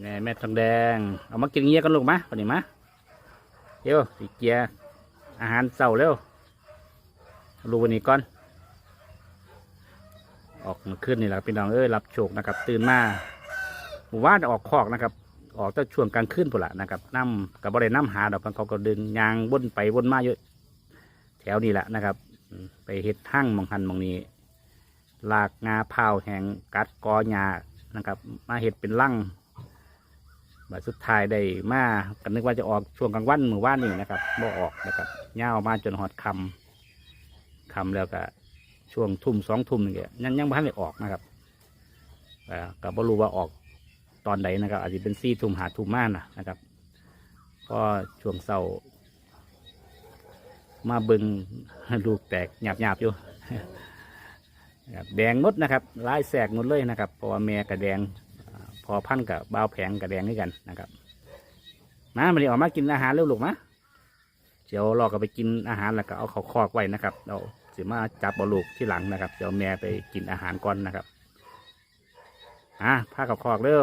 แม่แม่ทองแดง เอามากินเงี้ยกันลูกมะปนี้มะเดี๋ยวสีเกียอาหารเสาเร็วลูวันนี้ก่อน ออกมาขึ้นนี่แหละพี่น้องเอ้ยรับโชคนะครับ ตื่นมาหมู่ว่านออกคอกนะครับ ออกแต่ช่วงกลางคืนพุ่นละนะครับน้ำกับบริเวณน้ำหาดอกมันเขาก็ดึงยางวนไปวนมาเยอะแถวนี้แหละนะครับ ไปเฮ็ดหั่งมองหันมองนี้ลากงาเผาแหงกัดกอหญ้านะครับ มาเห็ดเป็นลั่ง บัดสุดท้ายได้มากันนึกว่าจะออกช่วงกลางวันมือว่านนี่นะครับบ่ออกนะครับย่าวมาจนหอดคำคำแล้วก็ช่วงทุ่มสองทุ่มนี่ยังยังพันได้ออกนะครับก็บ่รู้ว่าออกตอนใดนะครับ อาจจะเป็นสี่ทุ่มหาทุ่มมากนะนะครับก็ช่วงเศร้ามาบึงลูกแตกหยาบหยาบอยู่แดงหมดนะครับลายแสกหมดเลยนะครับเพราะว่าแม่กับแดง พอพันกับบ่าวแผงกับแดงด้วยกันนะครับมามาดิออกมากินอาหารเร็วลูกมะเดี๋ยวรอก็ไปกินอาหารแล้วก็เอาเขาคอกไว้นะครับเราสิมาจับบอลูกที่หลังนะครับเดี๋ยวแม่ไปกินอาหารก่อนนะครับอะพาเขาคอกเร็ว